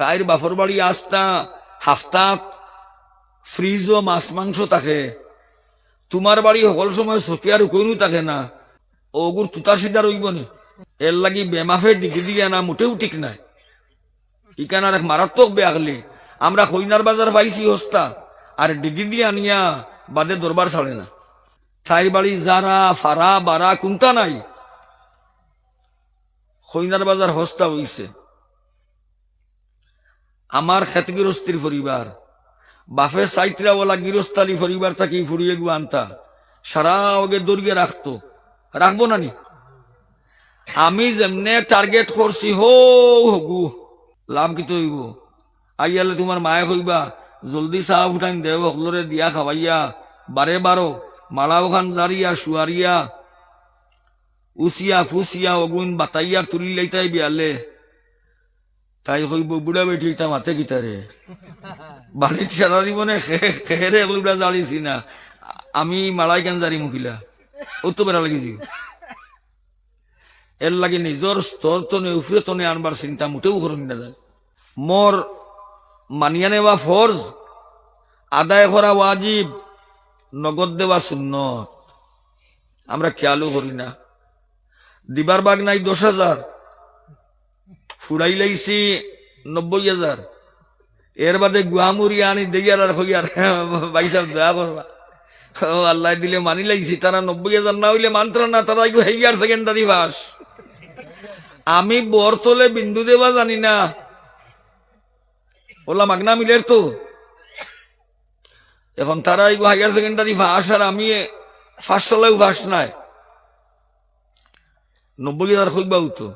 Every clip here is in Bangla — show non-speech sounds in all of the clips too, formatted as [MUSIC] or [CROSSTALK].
তাইর বাপর বাড়ি আসতা হাফতাত ফ্রিজও মাছ মাংস থাকে তোমার বাড়ি সকল সময় সকিয়ার কোনো থাকে না। ওগুর তুতা সিধা রইব নি। এর লাগি বেমাফের দিকে দিয়ে না মোটেও ঠিক নাই। ইকান আর মারাত্মক বেয়াগলি আমরা কইনার বাজার পাইছি হস্তা, আর ডিগি দিয়ে আনিয়া বাদে দরবার ছাড়ে না। তাইর বাড়ি যারা ফারা, বারা কোনটা নাই। কইনার বাজার হস্তা হইছে। আমার খেত গৃহস্থির পরিবার বাফে সাইত্রাওয়ালা গৃহস্থালী পরিবার থাকি ফুরিয়ে গু আনতা সারা ওগে দরিয়ে রাখতো রাখব না নি আমি যেমনে টার্গেট করছি হো, হগু। লাভ কি হইব আইয়ালে তোমার মায়ে কইবা, জলদি চাহ ফুটাইন দেও সকলরে দিয়া খাবাইয়া। বারে বারো মালা ওখান জারিয়া শুয়ারিয়া উচিয়া ফুচিয়া অগুন বাতাইয়া তুলি লাইতাই বিয়ালে। তাই কইব বুড়া বেটি, তা মাতে গিতারে বাড়িতে সারা জীবনে খেহেরে এগুলো জালিছি না আমি মালাই কেন জারি মুখিলা ও তো বেড়া লাগি দিব এর লাগে নিজর স্তর তনে উফরে তনে আনবার চিন্তা মোটেও করুন না মোর মানিয়া নেওয়া ফরজ আদায় করা ওয়াজিব নগদ দেওয়া সুন্নত। আমরা খেয়ালও করি না। দিবার বাগ নাই দশ হাজার। ফুরাই লাইছি, নব্বই হাজার। এর বাদে গুয়ামুরি আনি দেয়ার আর হইয়ার করবা। আল্লাহ দিলে মানি লাইছি, তারা নব্বই হাজার না হইলে মানতারা না, তারা হেয়ার সেকেন্ডারি পাস আমি বরতলে বিন্দু দেবা জানি না। ওলা মাগনা মিলের তো। এখন তারা এই হায়ার সেকেন্ডারি ফাঁস আর আমি ফার্স্ট সালেও ফাঁস নাই। নব্বই হাজার হইবাও তো।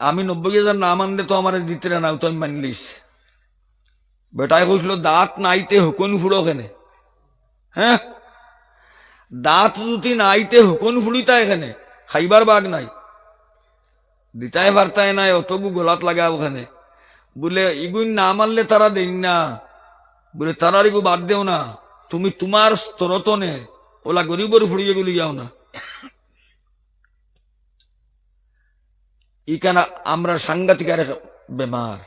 আমি নব্বই হাজার না মানলে তো আমার দিতে না তো আমি মানলিস বেটাই কইছিল, দাঁত নাইতে হুকন ফুড়ো কেনে? হ্যাঁ? দাঁত যদি নাইতে হুকন ফুড়িতা এখানে খাইবার বাঘ নাই। দিতাই বার্তায় নাই, অতবু গোলাত লাগা ওখানে বলে, ইগুন না মানলে তারা দেন না। বলে, তারার ইগু বাদ দেও না। তুমি তোমার স্তরতনে, ওলা গরিবর ফুড়িয়ে গুলি যাও না। ইকানা আমরা সাংঘাতিক আর বেমার।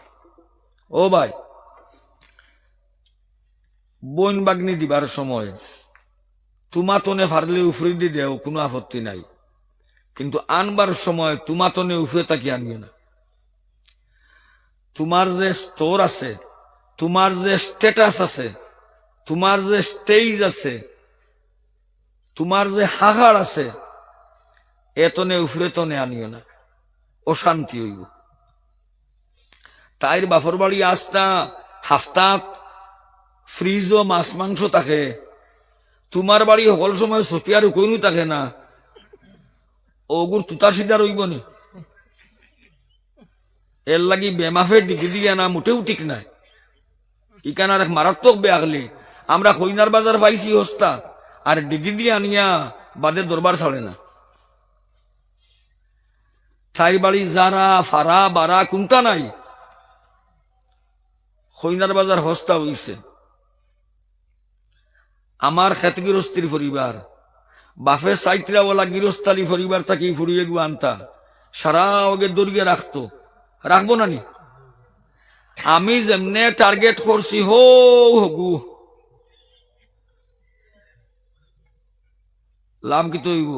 ও ভাই, বইন বাগনি দিবার সময় তুমাতনে ফারলে উফরি দি দেও, কোনো আপত্তি নাই। কিন্তু আনবার সময় তুমাতনে উফরে তাকি আনবে না। তোমার যে স্তর আছে, তোমার যে স্টেটাস আছে, তোমার যে স্টেজ আছে, তোমার যে হাহার আছে, এতনে উফরে তনে আনিও না। অশান্তি হইব। তাইর বাপর বাড়ি আসতা, হাফতাত ফ্রিজও মাছ মাংস থাকে। তোমার বাড়ি সকল সময় সকিয়ার কোনো থাকে না। ওগুর তুতা সিধা রইব নি। এর লাগি বেমাফে ডিগি দিয়ে না, মোটেও ঠিক নাই। ইকান এক মারাত্মক বেয়াগলি আমরা কইনার বাজার পাইছি হস্তা, আর ডিগি দিয়ে আনিয়া বাদে দরবার ছাড়ে না। ঠাই বাড়ি যারা ফারা, বারা, কোনটা নাই? কইনার বাজার হস্তা হইছে। আমার খেত গৃহস্থির পরিবার বাফে সাইত্রাওয়ালা গৃহস্থালী পরিবার থাকি ফুরিয়ে গু আনতা। সারা ওগে দরিয়ে রাখতো রাখব না নি আমি যেমনে টার্গেট করছি হো, হগু। লাভ কি তৈব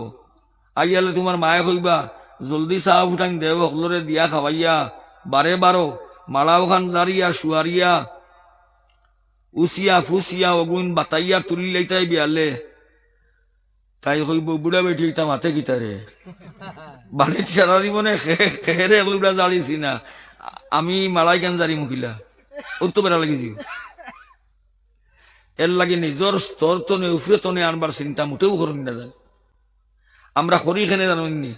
আইয়ালে তোমার মায়ে কইবা জলদি চাহ ফুটান দেও সকলরে দিয়া খাবাইয়া। বারে বারো মালা ওখান জারিয়া শুয়ারিয়া উচিয়া ফুচিয়া অগুন বাতাইয়া তুলি লাইতাই বিয়ালে। তাই কইব বুড়া বেটি তা মাতে গিতারে [LAUGHS] বাড়িতে সারা জীবনে খেহেরে এগুলো জালিছি না আমি মালাই কেন জারি মুখিলা তো বেড়া লাগিছি এর লাগে নিজর স্তর তনে উফরে তনে আনবার চিন্তা মোটেও করুন না জানি আমরা করি খেনে জানি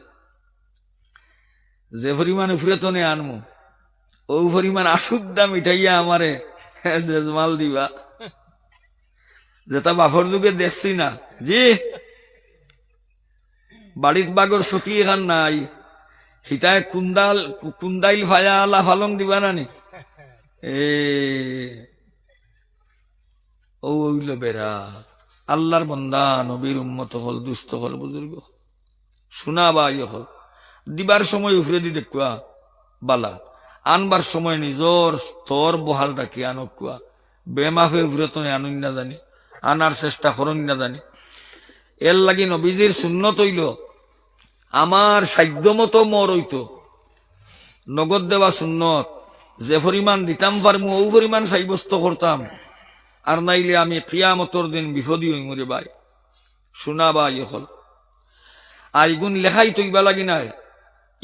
যে পরিমাণ উফরে তনে আনমু, ও পরিমাণ আসুদ্দা মিঠাইয়া আমারে জেজমাল দিবা। যেটা বাফর যুগে দেখছি না। জি বাড়িত বাগর সতী এখান নাই। হিতায় কুন্দাল, কুন্দাইল ফায়া আলা ফালং দিবা নানি এ, ও ওইল বেড়া। আল্লাহর বন্দা, নবীর উম্মত হল, দুস্থ হল, বুজুর্গ শোনা বা ইয়ে হল। দিবার সময় উফরে দি দেখুয়া, বালা। আনবার সময় নিজর স্তর বহাল রাখি আনকুয়া বেমাফে ঘুরে তো আনুন না জানি আনার চেষ্টা করুন না জানি এর লাগি নবীজির শূন্যত হইল আমার সাধ্য মতো মর হইতো। নগদ দেওয়া সুন্নত, যে পরিমাণ দিতাম পারমু ও পরিমাণ সাব্যস্ত করতাম আর নাইলে আমি কিয়ামতর দিন বিপদী হই মরে ভাই শোনা বা ইহল আর ইগুন লেখাই তৈবা লাগি নাই।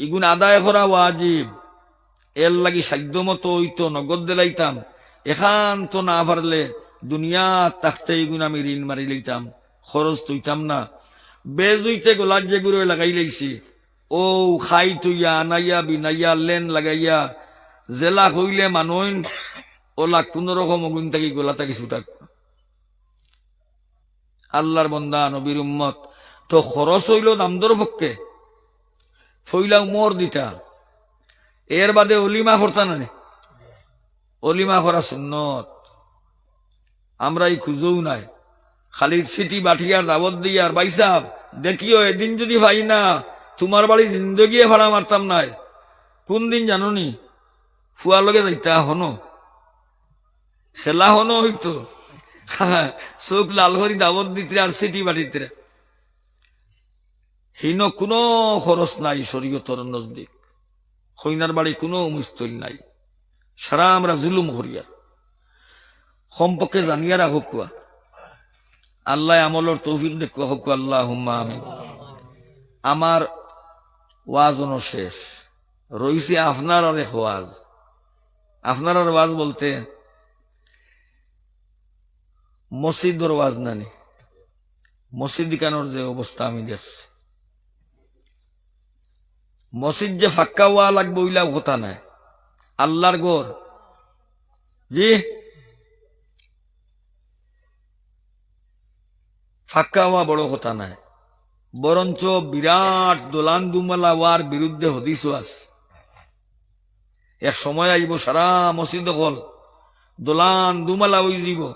ইগুন আদায় করা ওয়াজিব। এর লাগি সাধ্য মতো হইতো নগদ দিলাইতাম। এখান তো না পারলে দুনিয়া তাকতে ইগুন আমি ঋণ মারি লইতাম। খরচ তৈতাম না। বেজ হইতে গোলাজ যে গুঁড়ো লাগাই লাইছি। ও খাই তুইয়া আনাইয়া বিনাইয়া লেন লাগাইয়া। জেলা হইলে মানুষ ওলা কোন রকম অগুন থাকি গোলা থাকি ছুটাক। আল্লাহর বন্দা, নবীর উম্মত, তো খরচ হইল দামদর পক্ষে। ফইলা উমর দিতা। এর বাদে অলিমা করতা না? অলিমা করা সুন্নত। আমরা এই খুঁজেও নাই। খালি সিটি বাটিয়ার দাবত দিয়ার বাইসাব, দেখিও এদিন যদি ভাই না, তোমার বাড়ি জিন্দগিয়ে ভাড়া মারতাম নাই। কোন দিন জানো নি? ফুয়ার লগে যাইতা হনো? খেলা হনো হইতো। চোখ লাল হরি দাবত দিতে আর সিটি বাটিতে হীন কোনো খরচ নাই শরীয়তর নজদিক। হইনার বাড়ি কোনো মুস্তল নাই। সারা আমরা জুলুম করিয়া। সম্পর্কে জানিয়া রাখো কুয়া। আল্লাহ আমলের তৌফিক দেখুয়া হোক আল্লাহ হুম্মা আমিন। আমার ওয়াজনও শেষ। রইছে আপনার আর এক ওয়াজ। আপনার আর ওয়াজ বলতে মসজিদর ওয়াজ নানি। মসজিদ দিকানোর যে অবস্থা আমি দেখছি। মসজিদ যে ফাক্কা হওয়া লাগবে ওইলা কথা নাই। আল্লাহর গড় জি? ফাক্কা হওয়া বড় কথা নাই। বরঞ্চ বিরাট দোলান দুমালা হওয়ার বিরুদ্ধে হদিস আছে। এক সময় আইব, সারা মসজিদ হল। দোলান দুমালা হয়ে যাব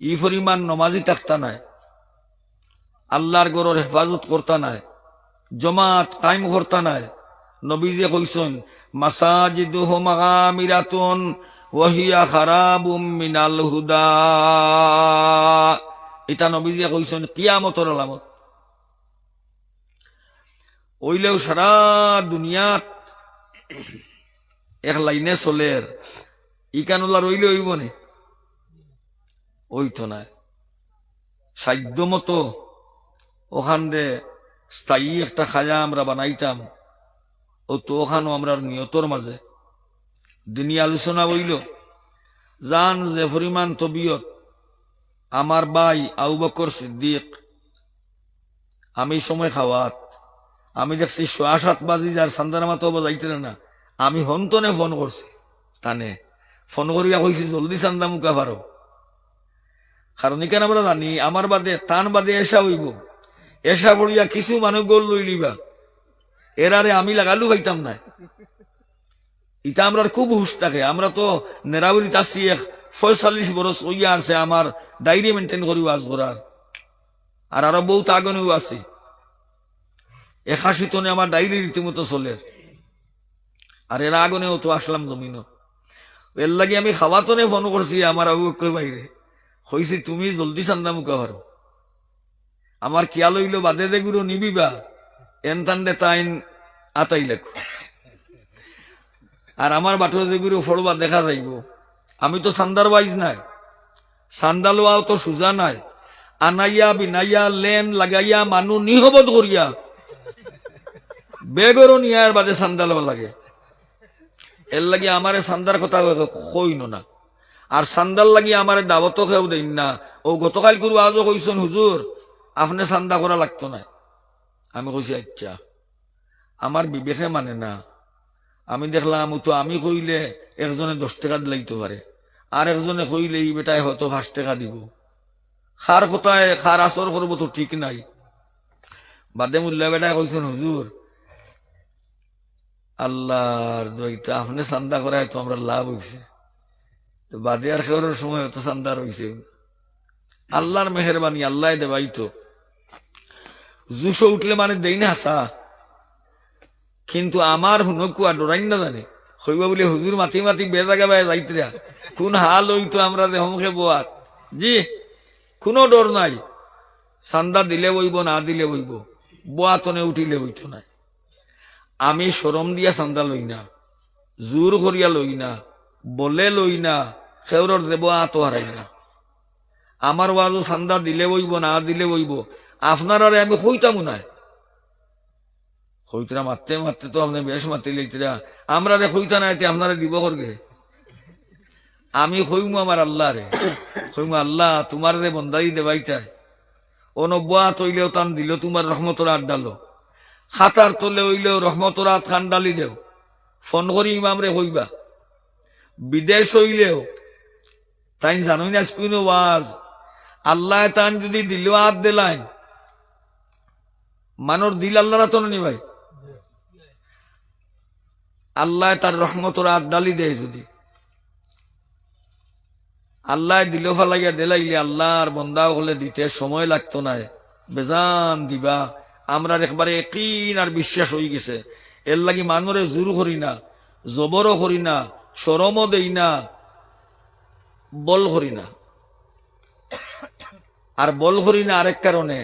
ই পরিমাণ নমাজি থাকতা নাই। আল্লাহর গড়ের হেফাজত করতা নাই। জমাত কায়েম করতা নাই। নবীজে কইসন মাসাজিদুহু মাগামিরাতুন ওয়াহিয়া খারাবুম মিনাল হুদা। এটা নবীজে কইসন কিয়ামতর আলামত। ওইলেও সারা দুনিয়াত এক লাইনে চলের। ইকানুল্লা রইলে হইব নে? ওই তো নাই। সাধ্য মতো ওখানে স্থায়ী একটা খাজা আমরা বানাইতাম। ও তো ওখানো আমরা নিয়তর মাঝে। দিনী আলোচনা বইল, জান যে পরিমাণ তবিয়ত আমার ভাই আউ বকর সিদ্দিক। আমি সময় খাওয়াত, আমি দেখছি সোয়া সাত বাজি যার সান্দানা মাতো বাজাইতে না। আমি হন্তনে ফোন করছি, তানে। ফোন করিয়া কইছি, জলদি চান্দা মুখা পারো। কারণ এখানে আমরা জানি, আমার বাদে তান বাদে এসা হইব। এসা করিয়া কিছু মানুষ গোল লই লিবা এরারে আমি লাগালু পাইতাম না ইটা আমরা খুব হুশ থাকে। আমরা তো নেরাবলি আছি এক পঁয়তাল্লিশ বরস হইয়া আছে আমার ডায়েরি মেনটেন করি আজ করার আর আরও বহুত আগনেও আছে। একাশি টনে আমার ডায়েরি রীতিমতো চলে। আর এর আগনেও তো আসলাম জমিন এর লাগে আমি খাওয়াতনে ফোন করছি, আমার আবুকের বাইরে হইছি তুমি জলদি চান্দা মুখা পারো। আমার কিয়া লইল বাদে দে গুরু, নিবিবা। এন তান্ডে তাইন আতাই লেখো। আর আমার বাটো যে গুরু ফড়বা দেখা যাইব। আমি তো সান্দার বাইজ নাই। সান্দা লোয়াও তো সুজা নাই। আনাইয়া বিনাইয়া লেন লাগাইয়া মানু নিহবত করিয়া। বেগরও নিয়ার বাদে সান্দালওয়া লাগে। এর লাগি আমারে সান্দার কথা কইন না। আর সান্দার লাগি আমারে দাওয়াতও খেয়েও দেন না। ও গতকাল করু আজও কইসন হুজুর আপনি চান্দা করা লাগতো না আমি কইছি আচ্ছা। আমার বিবেকে মানে না। আমি দেখলাম তো আমি কইলে একজনে দশ টাকা দিলাইতে পারে আর একজনে কইলে এই বেটায় হয়তো পাঁচ টাকা দিব। খার কোথায় খার আসর করব তো ঠিক নাই। বাদে মুল্লা বেটায় কইছেন হুজুর আল্লাহর দইটা আপনি চান্দা করায় তো আমরা লাভ হয়েছে বাদে আর খেয়ার সময় তো চান্দা রয়েছে আল্লাহর মেহরবানি আল্লাহ দেবাই তো। জুসো উঠলে মানে দেই না হাসা কিন্তু আমার হুনকুয়া ডরাইন না জানে। হইব বলে হুজুর মাতি মাতি বেজাগা বায় যাইতরা কোন হাল হইতো আমরা দেহমুখে বোয়াত জি, কোনো ডর নাই। চান্দা দিলে বইব না দিলে বইব বোয়াতনে উঠিলে হইতো নাই। আমি সরম দিয়া চান্দা লই না। জোর করিয়া লই না। বলে লই না। সেউরর দেব আতো হারাই না। আমার ওয়াজও চান্দা দিলে বইব না দিলে বইব আপনার আরে আমি কইতামও নাই। কইতরা মারতে মারতে তো আপনি বেশ মারতে লইতরা। আমরা রে কইতা নাই আপনারা দিব করগে। আমি কইমু আমার আল্লাহ রে কইমু আল্লাহ তোমার রে বন্দাই দেবাইতাই অনব্বা তৈলেও টান দিল, তোমার রহমতর আট ডালো। খাতার তলে হইলেও রহমতর খান ডালি দেও। ফোন করি ইমাম রে কইবা বিদেশ হইলেও তাই জানোই না স্কুইনো ওয়াজ। আল্লাহ তান যদি দিল হাত দিলাইন মানুষ দিল আল্লাহরা তো নি ভাই? আল্লাহ তার রহমতর হাত ডালি দেয় যদি। আল্লাহ দিল ফালাইয়া দিলাইলে আল্লাহর বন্দা হলে দিতে সময় লাগতো না বেজান দিবা। আমরা একবারে একইন আর বিশ্বাস হয়ে গেছে। এর লাগি মানুরে জোর করি না, জবরও করি না সরমও দেই না, বল করি না। আর বল করি না আরেক কারণে